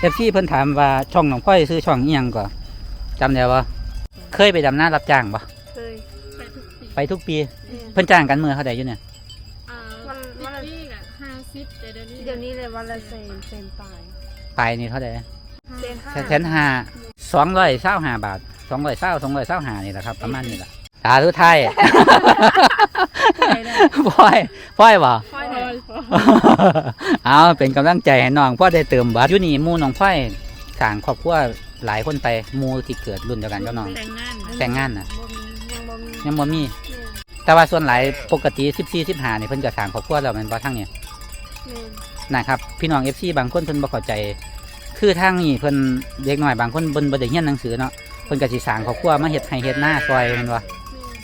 เอฟซีเพิ่นถามว่าช่องน้องพ่อยซื้อช่องอีหยังก่อจำได้บ่เคยไปดำนารับจ้างบ่เคยไปทุกปีไปทุกปีเนี่ยเพิ่นจ้างกันมือเท่าใดอยู่เนี่ยอ่าวัวันนวัวันนปีละห้าสิบแต่เดี๋ยวนี้เดี๋ยวนี้เลยวันละเซนเซนปลายปลายนี่เท่าใดเซนห้าแสนห้าสองร้อยเศร้าห้าบาทสองร้อยเศร้าสองร้อยเศร้าห้านี่แหละครับประมาณนี้แหละสาธุไทยพ่อยพ่อยบ่ค่อยหน่อย เอาเป็นกำลังใจให้น้องพ่อได้เติมบัตรอยู่นี่หมู่น้องพ่อยสร้างครอบครัวหลายคนไปหมู่ที่เกิดรุ่นเดียวกันกับน้อง แต่งงานนะแต่งงานน่ะบ่มียังบ่มียังบ่มีเนี่ยแต่ว่าส่วนหลายปกติ14 15นี่เพิ่นก็สร้างครอบครัวแล้วแม่นบ่ทั้งนี้เนี่ยนะครับพี่น้อง FC บางคนเพิ่นบ่เข้าใจ คือทางนี้เพิ่นเด็กน้อยบางคนเพิ่นบ่ได้เรียนหนังสือเนาะเพิ่นก็สิสร้างครอบครัวมาเฮ็ดให้เฮ็ดหน้าซอยแม่นบ่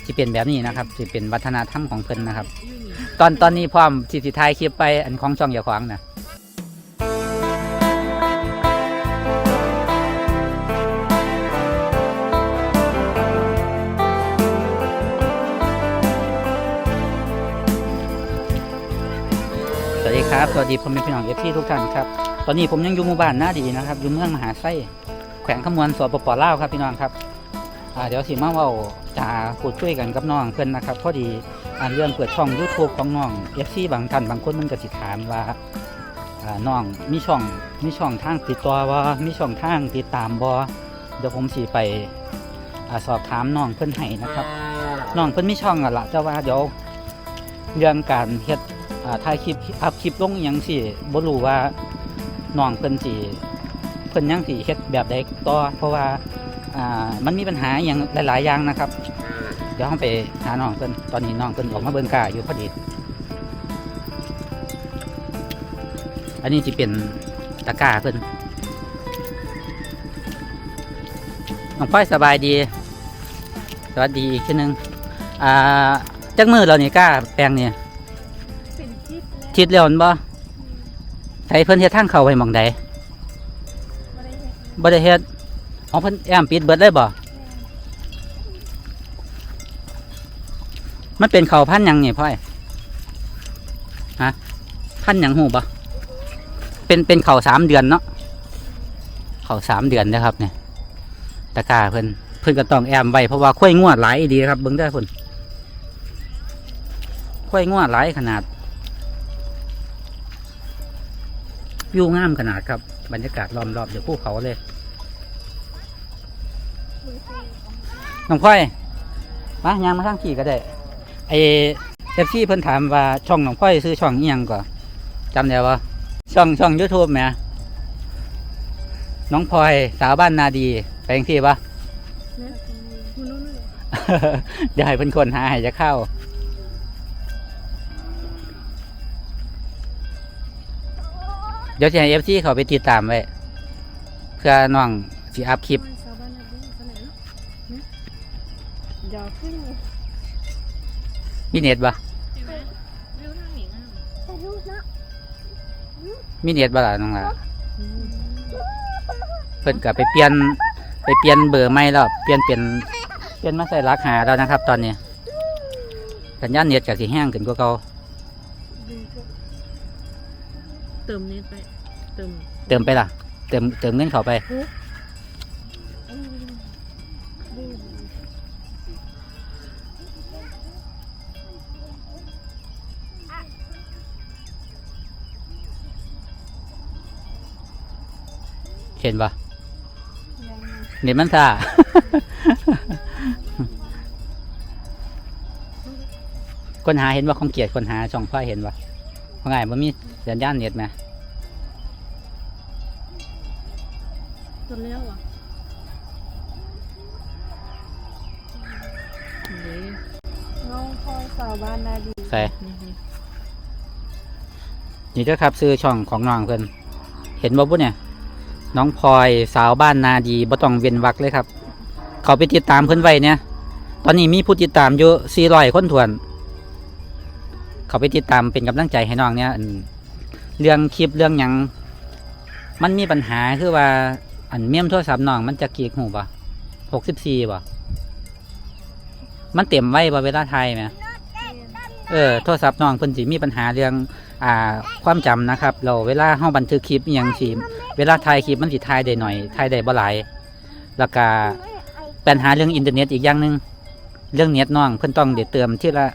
สิเป็นแบบนี้นะครับสิเป็นวัฒนธรรมของเพิ่นนะครับ อยู่นี่ ตอนตอนนี้พร้อมสิสิถ่ายคลิปไปอันของช่องเจ้าของนะสวัสดีครับสวัสดีพ่อแม่พี่น้องเอฟซีทุกท่านครับตอนนี้ผมยังอยู่หมู่บ้านหน้าดีนะครับอยู่เมืองมหาไส้แขวงขมวนสปปลาวครับพี่น้องครับเดี๋ยวสิมาว่าจะพูดคุยกันกับน้องเพื่อนนะครับ พอดี อ่าเรื่องเปิดช่อง YouTube ของน้องเอฟซีบางท่านบางคนมันก็สิถามว่าอ่าน้องมีช่องมีช่องทางติดต่อว่ามีช่องทางติดตามบ่เดี๋ยวผมสิไปอสอบถามน้องเพื่นให้นะครับน้องเพื่นมีช่องอะละแต่ว่าเดี๋ยวเรื่องการเฮ็ดอ่าถ่ายคลิปอัพคลิปลงยังสิบ่รู้ว่าน้องเพิ่นสิเพิ่นยังสิเฮ็ดแบบใดต่อเพราะว่ามันมีปัญหาอย่างหลาย ๆ อย่างนะครับ เดี๋ยวเราไปหาน้องเพิ่นตอนนี้น้องเพิ่นออกมาเบิ่งกาอยู่พอดี อันนี้สิเป็นตะกร้าเพิ่นน้องป้อยสบายดี สวัสดีอีกทีหนึง อ่าจักมือเรานี่กล้าแปลงเนี่ยเป็นจิตแล้วทิดแล้วแม่นบ่ใช้เพิ่นเฮ็ดทางเข้าไว้หม่องใดบ่ได้เฮ็ดบ่ได้เฮ็ดอ๋อเพิ่นแอมปิดเบิดเลยบ่ มันเป็นเขาพันยังนี่พ่อยฮะพันยังฮู้บ่เป็นเป็นเขาสามเดือนเนาะเขาสามเดือนนะครับเนี่ยตะกร้าเพิ่นเพิ่นก็ต้องแอมไว้เพราะว่าข้อยงวดหลายดีครับเบิ่งได้เพิ่นข้อยงวดหลายขนาดวิวงามขนาดครับ บรรยากาศล้อมรอบอยู่ภูเขาเลยน้องพ่อยมายางมาทางขี่ก็ได้ ไอเอฟซีเพิ่นถามว่าช่องน้องพ่อยซื้อช่องอีหยังก่อนจำได้ปะช่องช่องยูทูบแหมน้องพลอยสาวบ้านนาดีไปยังที่ปะคุณรู้เลยเดี๋ยวให้เพิ่นคนหาให้จะเข้า เดี๋ยวจะให้เอฟซีเขาไปติดตามไว้เพื่อน้องสิอัพคลิปชาวบ้านนักวิ่งคนไหนเนาะเดี๋ยวขึ้น มีเน็ตปะเห็นไหมวิวทางหนีงามแต่รูปเนาะมีเน็ตปะล่ะน้องล่ะเพิ่นก็ไปเปลี่ยนไปเปลี่ยนเบอร์ใหม่แล้วเปลี่ยนเป็นเปลี่ยนมาใส่รักหาแล้วนะครับ ตอนนี้สัญญาณเน็ตจากสีแห้งขึ้นกว่าเก่าเติมเน็ตไป เติมเติมไปล่ะ เติมเติมเงินเข้าไป เห็นปะเน็ตมันซ่าคนหาเห็นว่าของเกียรติคนหาช่องพ่อยเห็นปะว่าไงมันมีสัญญาณเน็ตไหมจนแล้วอะนี่น้องพลอยสาวบ้านนาดีใส่นี่นี่นี่เด้อครับซื้อช่องของน้องเพิ่นเห็นบ่ปุ๊เนี่ย น้องพลอยสาวบ้านนาดีบ่ต้องเว้นวรรคเลยครับ เขาไปติดตามเพิ่อนไว้เนี่ย ตอนนี้มีผู้ติดตามอยู่400คนทวน เขาไปติดตามเป็นกำลังใจให้น้องเนี่ยเรื่องคลิปเรื่องหยัง มันมีปัญหาคือว่า อันเมียมโทรศัพท์น้องมันจะกี่หูบ่64บ่มันเต็มไว้บ่เวลาถ่ายไหมเออโทรศัพท์น้องเพิ่นสิมีปัญหาเรื่อง อ่า ความจำนะครับ เราเวลาเฮาบันทึกคลิปอหยังสิ เวลาถ่ายคลิปมันสิถ่ายได้หน่อยถ่ายได้บ่หลายแล้วก็ปัญหาเรื่องอินเทอร์เน็ตอีกอย่างหนึ่งเรื่องเน็ตน้องเพิ่นต้องเดี๋ยวเติมที่ละ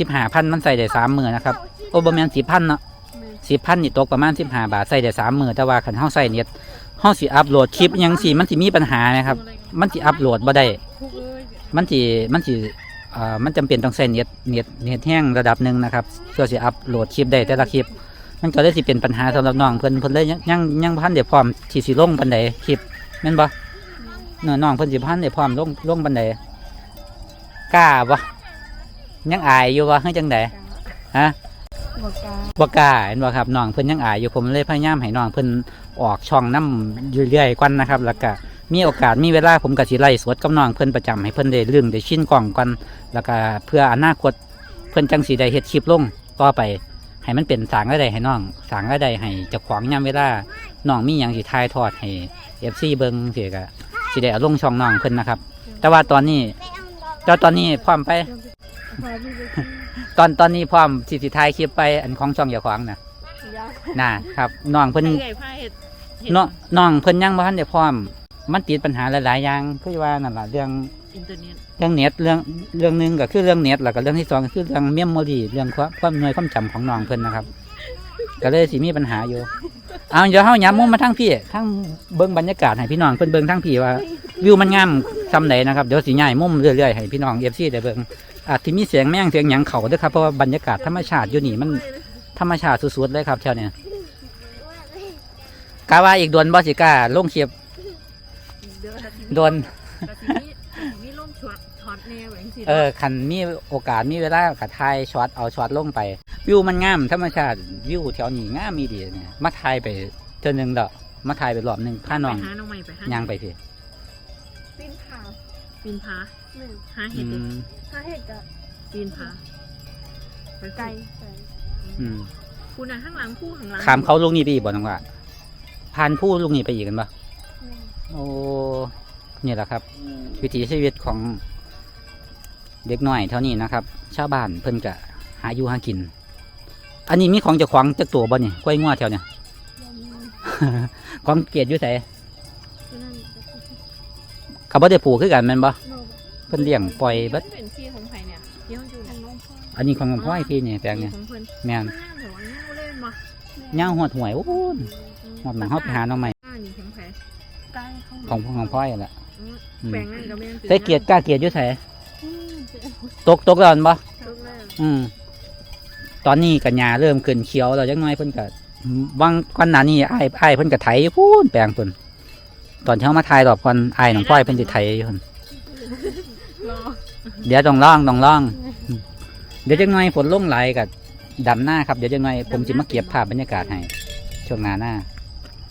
15,000มันใส่ได้3มื้อนะครับโอ้บ่แม่น10,000เนาะสิบพันนี่ตกประมาณสิบห้าบาทใส่ได้สามหมือแต่ว่าคันเฮาใส่เน็ตเฮาสิอัพโหลดคลิปยังสิมันสิมีปัญหานะครับ มันสิอัพโหลดบ่ได้มันสิมันสิอ่ามันจำเป็นต้องใส่เน็ตเน็ตเน็ตแห้งระดับหนึ่งนะครับเพื่อสิอัพโหลดคลิปได้แต่ละคลิป มันก็เลยสิเป็นปัญหาสำหรับน้องเพิ่นเพิ่นเลยยังยังยังพันเดี๋ยวพร้อมที่สิลงบันไดคลิปแม่นบ่เนื้อน้องเพิ่นสิพันเดี๋ยวพร้อมลงลงบันไดกล้าบ่ยังอายอยู่บ่เฮ้ยจังไดฮะบอกกาบ่กล้าเห็นบ่ครับน้องเพิ่นยังอายอยู่ผมเลยพยายามให้น้องเพิ่นออกช่องน้ำเรื่อยๆก่อนนะครับ แล้วก็มีโอกาสมีเวลาผมก็สิไล่สดกับน้องเพิ่นประจำให้เพิ่นได้เรื่องได้ชินกล่องก่อนแล้วก็เพื่ออนาคตเพิ่นจังสิได้เฮ็ดคลิปลงต่อไป ให้มันเป็นสร้างรายได้ให้น้องสร้างรายได้ให้เจ้าของยามเวลาน้องมีหยังสิถ่ายทอดให้ FC เบิ่งสิก็สิได้เอาลงช่องน้องเพิ่นนะครับ แต่ว่าตอนนี้แต่ตอนนี้พร้อมไปพาพี่ไปกินตอนตอนนี้พร้อมสิสิถ่ายคลิปไปอันของช่องเจ้าของน่ะยาน่ะครับน้องเพิ่นไก่ผ้าเห็ดเห็ดน้องน้องเพิ่นยังบ่ทันได้พร้อม มันติดปัญหาหลายๆอย่างคือว่านั่นล่ะเรื่องอินเทอร์เน็ต เรื่องเน็ตเรื่องเรื่องหนึ่งก็คือเรื่องเน็ตแล้วก็เรื่องที่สองก็คือเรื่องเมมโมรีเรื่องความความหน่วยความจำของน้องเพิ่นนะครับ ก็เลยสิมีปัญหาอยู่ เอาเดี๋ยวเฮาย้ำมุมมาทั้งพี่ทั้งเบิ่งบรรยากาศให้พี่น้องเพิ่นเบิ่งทั้งพี่ว่า วิวมันงามซำใดนะครับเดี๋ยวสิย้ายมุ่มเรื่อยๆให้พี่น้อง FC ได้เบิ่งอาจสิมีเสียงแม่งเสียงหยังเขาด้อครับเพราะว่าบรรยากาศธรรมชาติอยู่นี่มันธรรมชาติสุดๆเลยครับแถวเนี้ยกะว่าอีกโดนบ่สิก้าลงเดี๋ยวถ้าสิโดน เออคันมีโอกาสมีเวลากับถ่ายช็อตเอาช็อตลงไป วิวมันงามธรรมชาติวิวแถวนี้งามมีดีเนี่ยมาถ่ายไปเทื่อหนึงดอกมาถ่ายไปรอบหนึงพาน้องไปหาน้องใหม่ไปหาย่างไปพี่ปิ้นขาวปีนผาหนึ่งหาอืเห็ดดิมถ้าเห็ดกับปีนผาไปไก่ไก่ไก่อืมคุณน่ะข้างหลังผู้ข้างหลังขามเขาลุงนี่ไปอีกบ่น้องว่าผ่านผู้ลุงนี่ไปอีกกันปะหนึ่ง โอ้นี่แหละครับ วิถีชีวิตของ เด็กน้อยเท่านี้นะครับ ชาวบ้านเพิ่นกะหาอยู่หากิน อันนี้มีของเจ้าของจักตัวบ่เนี่ยกล้วยงัวแถวเนี่ยยังมีของเกียรติอยู่ไสที่นั่นเขาบ่ได้ปลูกคือกันแม่นบ่โนบเพิ่นเลี้ยงปล่อยเบิดเป็นที่ของไผ่เนี่ยเยี่ยมอยู่ทาเนี่ยงน้องพ่ออันนี้ของหลวงพ่อไอ้พี่นี่แปลงเนี่ยของเพิ่นแม่นข้างหน้าเดี๋ยวว่าเงาเล่นมาย่างหอดหวยโอ้โหหอดหนังเฮาไปหาน้องใหม่อ่านี่ของไผ่ไก่ข้างของของพ่อนั่นแหละอืมอืมแปลงนั่นก็แม่นใส่เกียรติกล้าเกียรติอยู่ไสอืมเจ๋ง ตกตกแล้วอันบ่ทุกแม่อืม ตอนนี้กัญญาเริ่มขึ้นเขียวแล้วจักหน่อยเพิ่นก็บางก่อนหน้านี้อ้ายอ้ายเพิ่นก็ไถอยู่พูนแปลงเพิ่นตอนเช้ามาถ่ายรอบก่อนอ้ายน้องพ่อยเพิ่นสิไถอยู่พุ่นรอเดี๋ยวต้องลองต้องลองอืมเดี๋ยวจักหน่อยฝนลงไหลกับดำหน้าครับเดี๋ยวจักหน่อยผมสิมาเก็บภาพบรรยากาศให้ช่วงหน้าหน้า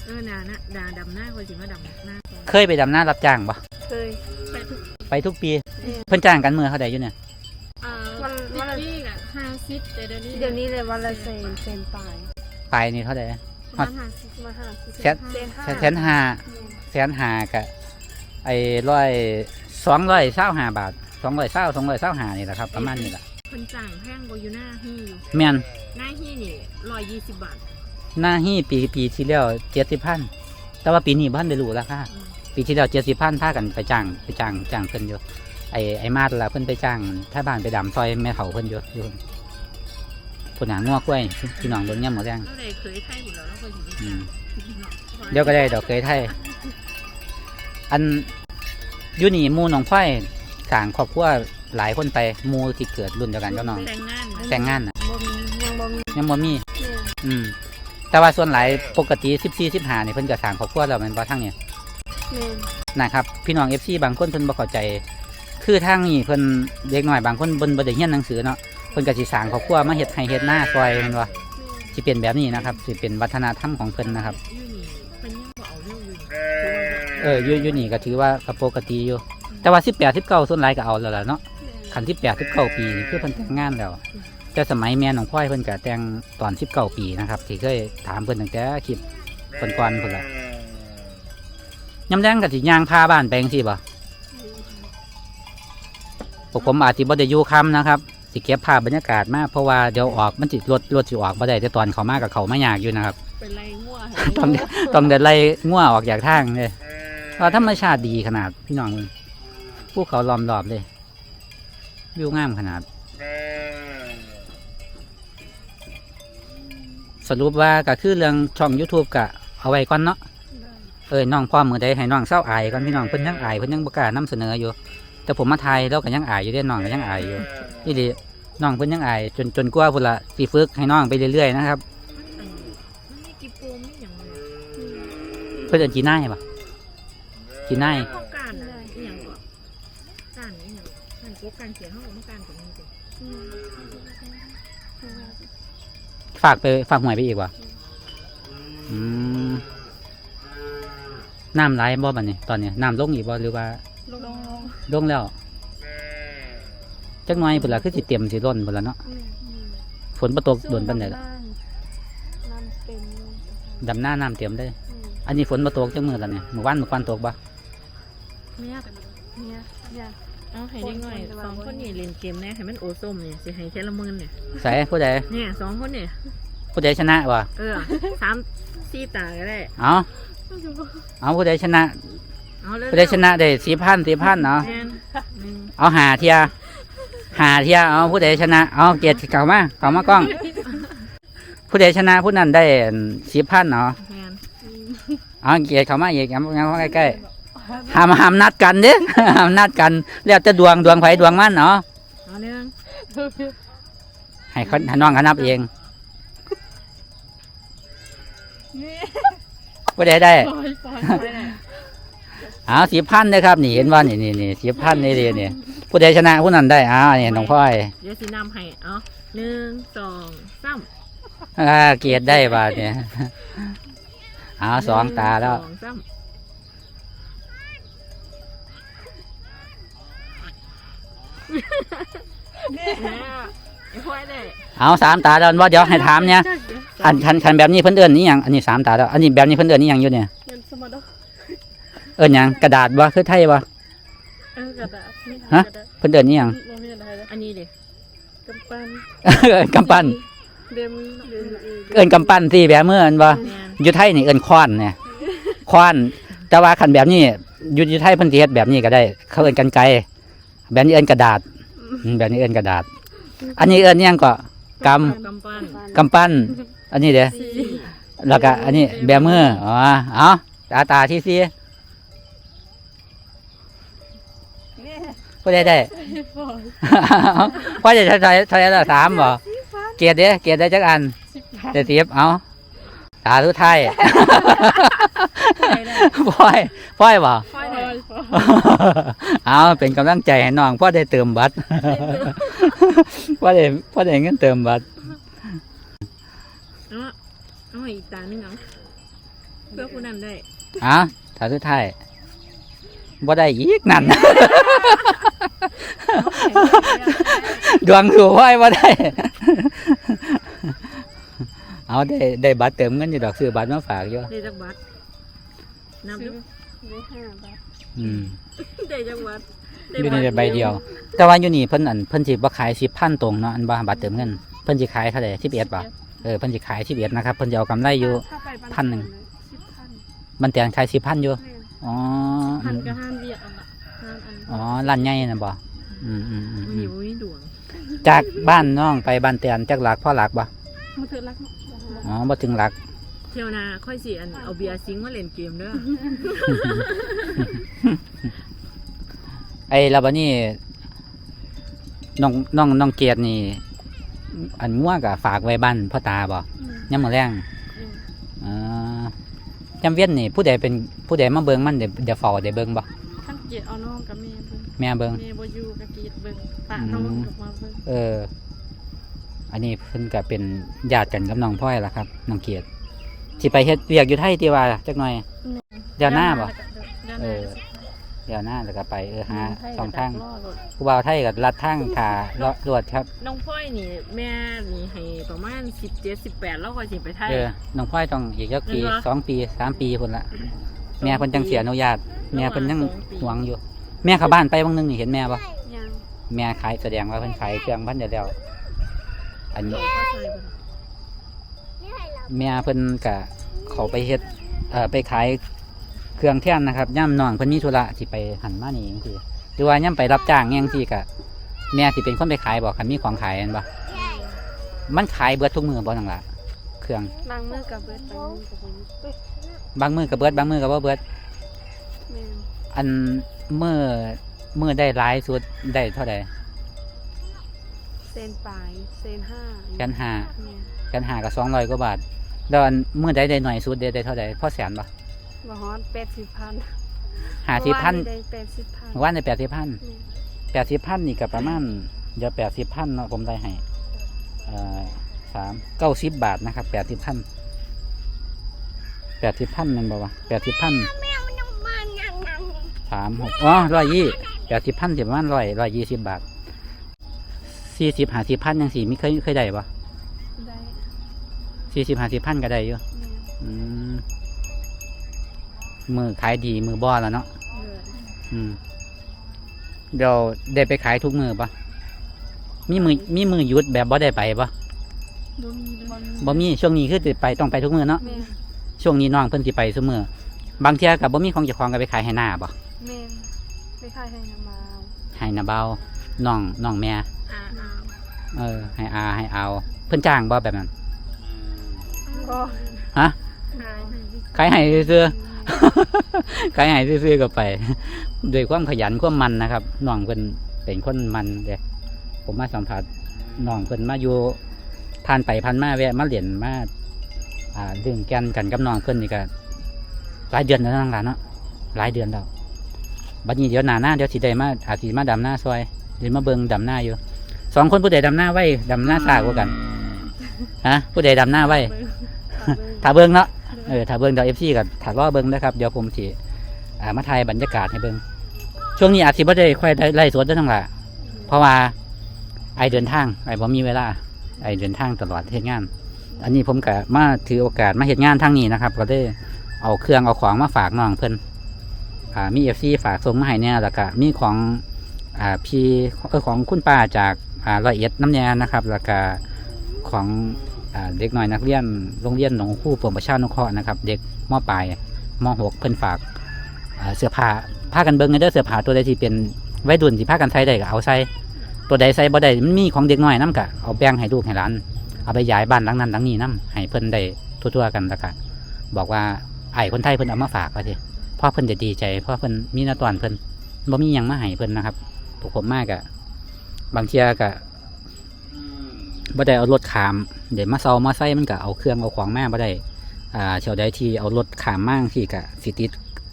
เออนานะดาดำหน้าคนสิมาดำหน้าก่อนเคยไปดำหน้ารับจ้างบ่เคยไป ทุกไปทุกปี เพิ่นจ้างกันมื้อเท่าใดอยู่เนี่ยอ่าวันวันนี่กับห้าสิบแต่เดี๋ยวนี้เดี๋ยวนี้เลยวันละเซนเซนปลายไปนี่เท่าใด ประมาณห้าสิบมาห้าสิบแค่เซนห้าแสนห้าแสนหากะไอ้ร้อยสองร้อยเศร้าหาบาทสองร้อยเศร้าสองร้อยเศร้าหานี่แหละครับ ประมาณนี้แหละคนจ่างแพงกว่าอยู่หน้าฮี่อยู่แม่นหน้าฮี่นี่ร้อยยี่สิบบาทหน้าฮี่ปีปีที่แล้วเจ็ดสิบพันแต่ว่าปีนี้บ้านได้รู้ราคาอืม ปีที่แล้วเจ็ดสิบพันพากันไปจ้างไปจ้างจ้างเพิ่นอยู่ไอ้ไอ้มาดละเพิ่นไปจ้างถ้าบ้านไปดำซอยแม่เฒ่าเพิ่นอยู่อยู่พุ่นหางัวกล้วยพี่น้องเบิ่งย่ำหมดแรงก็เลยเคยไทยหมดแล้วแล้วก็อยู่อืมในเดี๋ยวก็ได้ดอกเคยไทยอันอยู่นี่หมูหนองไฟสร้างครอบครัวหลายคนไปหมูที่เกิดรุ่นเดียวกันเจ้าน้องแต่งงานนะแต่งงานน่ะบ่มียังบ่มียังบ่มีเนี่ยอืมแต่ว่าส่วนหลายปกติสิบสี่สิบห้านี่เพิ่นก็สร้างครอบครัวแล้วแมันบ่ทั้งเนี่ยเนี่ยนะครับพี่น้อง FC บางคนเพิ่นบ่เข้าใจ คือทางนี้เพิ่นเด็กน้อยบางคนเพิ่นบ่ได้เรียนหนังสือเนาะเพิ่นก็สิสร้างครอบครัวมาเฮ็ดให้เฮ็ดหน้าซอยแม่นบ่สิเป็นแบบนี้นะครับสิเป็นวัฒนธรรมของเพิ่นนะครับอยู่นี่เป็นยังบ่เอาเรื่องอยู่นี่เอออยู่อยู่นี่ก็ถือว่าก็ปกติอยู่ แต่ว่า18 19ส่วนหลายก็เอาแล้วล่ะเนาะคันที่แปดสิบเก้าปีนี่คือเพิ่นแต่งงานแล้วแต่สมัยแม่น้องพ่อยเพิ่นก็แต่งตอนสิบเก้าปีนะครับที่เคยถามเพิ่นตั้งแต่คลิปก่อนๆเพิ่นละ ยำแดงกับสิย่างพาบ้านไปจังซี่บ่พวกผมอาจสิบ่ได้อยู่ค่ำนะครับ สิเก็บภาพบรรยากาศมาเพราะว่าเดี๋ยวออกมันสิรถรถสิออกบ่ได้แต่ตอนเขามากับเขามายากอยู่นะครับ เป็นไรงัวต้องต้องเดินไล่ง่วออกจากทางเลยว่าธรรมชาติดีขนาดพี่น้องเลยภูเขาล้อมรอบเลยวิวงามขนาด สรุปว่าก็คือเรื่องช่อง YouTube กะเอาไว้ก่อนเนาะได้ เอ้ยน้องพ่อมือใดให้น้องเศร้าอายก่อนพี่น้องเพิ่นยังอายเพิ่นยังบ่กล้านำเสนออยู่ แต่ผมมาไทยแล้วก็ยังอายอยู่เด้น้องก็ยังอายอยู่นี่ดิน้องเพิ่นยังอายจนจนกว่าพุ่นละสิฝึกให้น้องไปเรื่อยๆนะครับมันมีกิโปมนี่อย่างเลยเพิ่นเอิ้นจีน่ายปะจีน่ายเข้าการอะอีหยังก่อนการนี่อย่างการโกการเขียนห้องมันการตรงนี้จ้ะอืมฝากไปฝากหวยไปอีกวะอืม น้ำไหลบ่บัดนี้ตอนนี้น้ำลงอีกบ่หรือว่าลงลงลงแล้วจักหน่อยพุ่นละคือสิเต็มสิล้นพุ่นละเนาะอืมอืมฝนบ่ตกโดนปานใดล่ะน้ำเต็มเลยดำหน้าน้ำเต็มได้อืมอันนี้ฝนบ่ตกจังมื้อละเนี่ยมื้อวานมื้อก่อนตกบ่เนี่ยเนี่ยเนี่ยเอาให้ได้หน่อยสองคนนี่เล่นเกมแน่ให้มันโอส้มเนี่ยสิให้แค่ละหมื่นเนี่ยใส่ผู้ใดเนี่ยสองคนเนี่ยผู้ใดชนะบ่เออสามสี่ตาก็ได้ เอา เอาผู้ใดชนะเอาเลยผู้ใดชนะได้4,000 4,000เนาะแมนหนึ่งเอาหาเที่ยหาเที่ยเอาผู้ใดชนะ เอาเกียรติเข้ามาเข้ามากล้อง ผู้ใดชนะผู้นั้นได้10,000เนาะแมนเอาเกียรติเข้ามาอีกยังยังเข้าใกล้ๆห้ามห้ามนัดกันเด้ห้ามนัดกันแล้วจะดวงดวงไผดวงมันเนาะเอาหนึ่งให้เขาให้น้องเขานับเอง ผู้ใดได้ปล่อยปล่อยไเลยเอาสิบพันเลยครับนี่เห็นว่านี่นี่นี่สิบพันนี่เลยนี่ผู้ใดชนะผู้นั้นได้อ้าวนี่น้องพ่อยเดี๋ยวสีนำให้เอาหนึ่งสองสามอ่าเกียรติได้บาทเนี่ยเอาสองตาแล้ว หนึ่งสองสามเนี่ยไอ้พ่อยได้เอาสามตาแล้วว่าเดี๋ยวให้ถามเนี่ย อันคันคันแบบนี้เพิ่นเอิ้นนี่ยังอันนี้สามตาแล้ว อันนี้แบบนี้เพิ่นเอิ้นนี่ยังอยู่เนี่ยเงินสมดเอิ้นหยังกระดาษบ่คือไทยบ่เออกระดาษไม่ฮะกระดาษเพิ่นเอิ้นนี่ยังบ่มีอะไรแล้วอันนี้เด็กกำปั้นเอิ้นกำปั้นเดมเดมเอเอิ้นกำปั้นสิแบบมือเอิ้นบ่แมนอยู่ไทยนี่เอิ้นค้อนเนี่ยค้อนแต่ว่าคันแบบนี้อยู่อยู่ไทยเพิ่นสิเฮ็ดแบบนี้ก็ได้ เขาเอิ้นกันไกรแบบนี้เอิ้นกระดาษอืมแบบนี้เอิ้นกระดาษ อันนี้เอิ้นอิหยังก็กำกำปั้นกำปั้น อันนี้เด้อสี่แล้วก็อันนี้แบมืออ๋อเอาตาตาที่สี่ผู้ใดได้ปล่อยพ่อจะใช้ใช้ใช้ละสามบ่เกียรติเด้เกียรติได้จักอันสิบพันเดี๋ยวสิบเอาตาทุไทายได้ได้พ่อยพ่อยบ่พ่อยปได้ล่อยปล่อยเอาเป็นกำลังใจให้น้องพ่อได้เติมบัตรพ่อได้พ่อได้เงินเติมบัตรเอา เอาอีกตาหนึ่งเอาเพื่อผู้นั้นได้เอาตาทุไทายบ่ได้อีกนั่น ดวงถูกไว้บ่ได้ เอาได้ได้บัตรเติมเงินอยู่ดอกซื้อบัตรมาฝากอยู่ได้จักบัตรนับซื้ดูอได้ห้าบาทอืมได้จักบัตรอยู่ในใบเดียว แต่ว่าอยู่นี่เพิ่นอันเพิ่นสิบ่ขายสิบพันตรงเนาะอันบ่บัตรเติมเงิน เพิ่นสิขายเท่าไหร่สิบเอ็ดบาท เออเพิ่นสิขายสิบเอ็ดนะครับเพิ่นจะเอากำไรอยู่ ถ้าไปบ้าพันหนึ่ง สิบพันมันแต่งขายสิบพันอยู่แม่นอ๋อพันก็ห้ามเบียดเอันละห้ามอันอ๋อร้านใหญ่น่ะบ่อืมอืมอืมมันอืมีมบ่มีดวงจากบ้านน้องไปบ้านแตนจักหลักพ่อหลักบ่มันคือรักอ๋อบ่ถึงหลัก เที่ยวหนาค่อยสิอันเอาเบียร์ซิงค์มาเล่นเกมเด้อไอ้แล้วบัดนี้น้องน้องน้องเกียรตินี่ อันงัวก็ฝากไว้บ้านพ่อตาบ่อืมยามมื้อแรงอืมอ่าจำเวียนนี่ผู้ใดเป็นผู้ใดมาเบิ่งมันเดี๋ยวเดี๋ยวเฝ้าได้เบิ่งบ่ท่านเกียรติเอาน้องกับแม่เบิ่งแม่เบิ่งแม่บ่อยู่กับเกียรติเบิ่งปะน้องกับมาเบิ่งเออ อันนี้เพิ่นก็เป็นญาติกันกับน้องพ่อยล่ะครับน้องเกียรติสิไปเฮ็ดเวียกอยู่ไทยติว่าจักหน่อยเดี๋ยวหน้าบ่เดี๋ยวหเอน้าอ เดี๋ยวหน้าแล้วก็ไปเออหาให้สองทางล่อรถผู้บ่าวไทยก็ลัดทางขาเลาะลวดครับน้องพ่อยนี่ แม่นี่ให้ประมาณสิบเจ็ดสิบแปดแล้วก็สิไปไทยเออน้องพ่อยต้องอีกจักปีเงินวะสองปีสามปีพุ่นละแม่เพิ่นจังเสียอนุญาตแม่เพิ่นยังสองปีหวงอยู่ แม่เข้าบ้านไปบางนึงนี่เห็นแม่บ่ยังแม่ขายแสดงว่าเพิ่นขายเครื่องพันเดียวแล้วอันนี้เข้าใจบ่แม่เพิ่นกะเขาไปเฮ็ดเอ่อไปขาย เครื่องเทียนนะครับย่ำน้องเพิ่นมีธุระสิไปหันมานี่จังซี่หรือว่าย่ำไปรับจ้างอิหยังซี่ก็แม่สิเป็นคนไปขายบ่คันมีของขายอันบ่มันขายเบิดทุกมื้อบ่นั่นล่ะเครื่องบางมือกับเบิดบางมือกับบ่บางมื้อก็เบิดบางมื้อก็บ่เบิดแม่นอันมื้อมื้อได้หลายสุดได้เท่าใดเซนปลายเซนห้ากันห้าแม่นกันห้าก็200กว่าบาทแล้วอันมื้อใดได้น้อยสุดได้ได้เท่าใดพอแสนบ่ บ่ฮอด80,000 50,000ได้80,000วันได้80,000แม่นแปดสิบพันนี่ก็ประมาณเดี๋ยวแปดสิบพันเนาะผมได้ให้เอ่อสามเก้าสิบบาทนะครับแปดสิบพันแปดสิบพันแมันบอกว่าแปดสิบพันสามหกอ๋อร้อยยี่แปดสิบพันสิประมาณร้อยร้อยยี่สิบบาทสี่สิบห้าสิบพันยังสี่ไม่เคยเคยได้ปะได้สี่สิบห้าสิบพันก็ได้อยู่แม่นอืม มือขายดีมือบ่อแล้วเนาะเบิดอืมเดี๋ยวได้ไปขายทุกมือปะมีมือมีมือหยุดแบบบ่ได้ไปปะบ่มีเลยบ่มีช่วงนี้คือสิไปต้องไปทุกมือเนาะแม่นช่วงนี้น้องเพิ่นสิไปซุมือบางเที่ยกับบ่มีของเจ้าของก็ไปขายให้หน้าบ่แม่นไปขายให้น้ำมาให้นาเบาน้องน้องแม่อ่าเออ ให้อาให้เอา เพิ่นจ้างบ่แบบนั้นบ่ฮะขายให้ ขายให้ซื่อๆขายให้ซื่อๆก็ไปด้วยความขยันความมันนะครับน้องเพิ่นเป็นคนมันเด้ผมมาสัมผัสน้องเพิ่นมาอยู่ผ่านไปผ่านมาแวะมาเรียนมาอ่าเรื่องแกนกันกับน้องเพิ่นนี่ก็หลายเดือนแล้วนั่งหลานเนาะหลายเดือนแล้วบัดนี้เดี๋ยวหน้าหน้าเดี๋ยวสิได้มาอาจสิมาดำหน้าซอยเดี๋ยวมาเบิ่งดำหน้าอยู่สองคนผู้ใดดำหน้าไว้ดำหน้าซากว่ากันฮะผู้ใดดำหน้าไว้เบิ่งเบิ่งถ้าเบิ่งเนาะ เออถ้าเบิ่งเดี๋ยวเอฟซีกับถ้ารอเบิ่งนะครับเดี๋ยวผมสิอ่ามาถ่ายบรรยากาศให้เบิ่งช่วงนี้อาจสิบ่ได้ค่อยได้ไล่สดได้ทั้งหละเพราะว่าไอเดินทางไอบ่มีเวลาไอเดินทางตลอดเฮ็ดงาน อันนี้ผมก็มาถือโอกาสมาเฮ็ดงานทางนี้นะครับ ก็ได้เอาเครื่องเอาของมาฝากน้องเพิ่นอ่ามีเอฟซีฝากส่งมาให้เนี่ยแล้วก็มีของอ่าพี่เออของคุณป้าจากอ่าร้อยเอ็ดน้ำแน่นะครับแล้วก็ของ เด็กน้อยนักเรียนโรงเรียนหนองคู่ปวงประชานุเคราะห์นะครับเด็กมอปลายมอหกเพิ่นฝากเสื้อผ้าผ้ากันเบิ้งเด้อเสื้อผ้าตัวใดที่เป็นไวัยรุ่นที่ผ้ากันใส่ได้ก็เอาใส่ตัวใดใส่บ่ได้มันมีของเด็กน้อยนํกะเอาแบ่งให้ลูกให้หลานเอาไปย้ายบ้านหลังนั้นหลังนี้นํให้เพิ่นได้ทั่วๆกันล้วก็บอกว่าไอ้คนไทยเพิ่นเอามาฝากว่าสิพ่อเพิ่นจะดีใจพราะเพิ่นมีหน้าตอนเพิ่นบ่มียังมาให้เพิ่นนะครับพวกผมมากอะบางเทียก็ บ่ได้เอารถขาม เดี๋ยวมาเซามาไส้มันก็เอาเครื่องเอาของมาบ่ได้อ่าเชียวใดที่เอารถขามมาที่ก็สิติด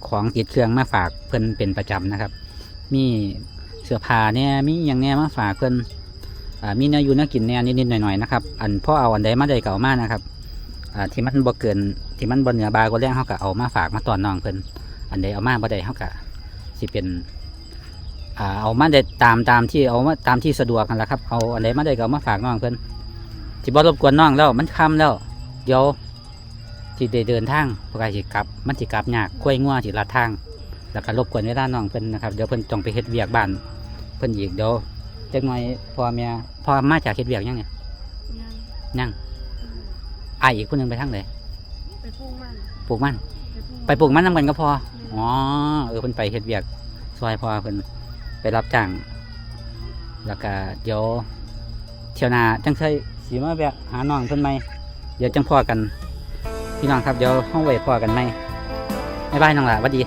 ของติดเครื่องมาฝากเพิ่นเป็นประจำนะครับ มีเสื้อผ้าเนี่ยมีอย่างเนี้ยมาฝากเพิ่นอ่ามีเนื้ออยู่เนื้อกินเนี่ยนิดๆหน่อยๆนะครับอันพ่อเอาอันใดมาได้ก็เอามานะครับอ่าที่มันบ่เกินที่มันบ่เหนือบาก็แรงเฮาก็เอามาฝากมาตอนน้องเพิ่นอันใดเอามาบ่ได้เฮาก็สิเป็น อ่าเอามาได้ตามตามที่เอามาตามที่สะดวกกันแหละครับเอาอันใดมาได้ก็เอามาฝากน้องเพิ่นสิบ่รบกวนน้องแล้วมันค่ำแล้วเดี๋ยวสิได้เดินทางเพราะว่าสิกลับ มันสิกลับยากกล้วยงัวสิลัดทาง แล้วก็รบกวนเวลาน้องเพิ่นนะครับเดี๋ยวเพิ่นต้องไปเฮ็ดเวียกบ้านเพิ่นอีกเดี๋ยวจักหน่อยพ่อแม่พ่อมาจากเฮ็ดเวียกยังเนี่ยยังยังอายอีกคนหนึงไปทางไหนไปพุ่งมันปลูกมัน ไปพุ่งไปปลูกมันนำกันก็พออ๋อเออเพิ่นไปเฮ็ดเวียกซอยพอเพิ่น ไปรับจ้างแล้วก็เดี๋ยวเที่ยวหน้าจังเคยสีมาแบบหาน้องเพิ่นไหมเดี๋ยวจังพ่อกัน พี่น้องครับเดี๋ยวห้องเวทพ่อกันไหมบ๊ายบายน้องหล่ะหวัดดี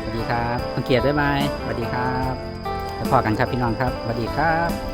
สวัสดีครับสังเกตบ๊ายบายสวัสดีครับแล้วพ่อกันครับพี่น้องครับสวัสดีครับ